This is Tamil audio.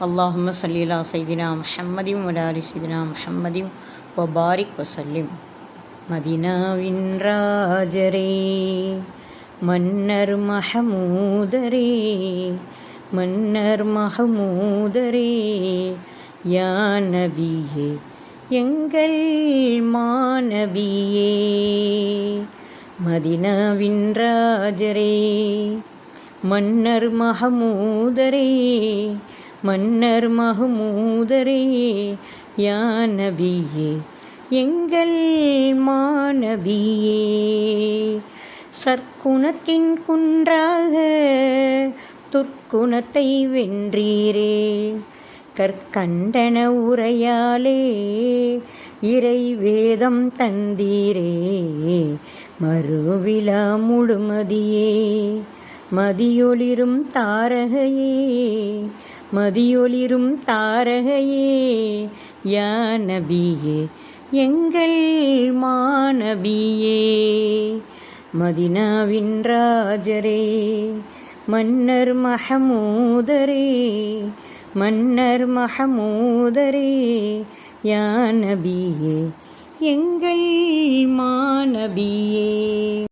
அல்லாஹும சல்லீலா செய்தினா முஹம்மதியும் வலாலி செய்தினா முஹம்மதியும் வபாரிக் வசல்லிம் மதினாவின் ராஜரே மன்னர் மஹமூதரே மன்னர் மஹமூதரே யா நபியே எங்கள் மாணவியே மதினாவின் ராஜரே மன்னர் மகமூதரே மன்னர் மகமூதரே யா நபியே எங்கள் மாணவியே சற்குணத்தின் குன்றாக துர்க்குணத்தை வென்றீரே கற்கண்டன உரையாலே இறை வேதம் தந்தீரே. மறுவிழா முழுமதியே மதியொளிரும் தாரகையே மதியொளிரும் தாரகையே யா நபியே எங்கள் மாணவியே மதினாவின் ராஜரே மன்னர் மஹமூதரே மன்னர் மஹமூதரே யா நபியே எங்கள் மா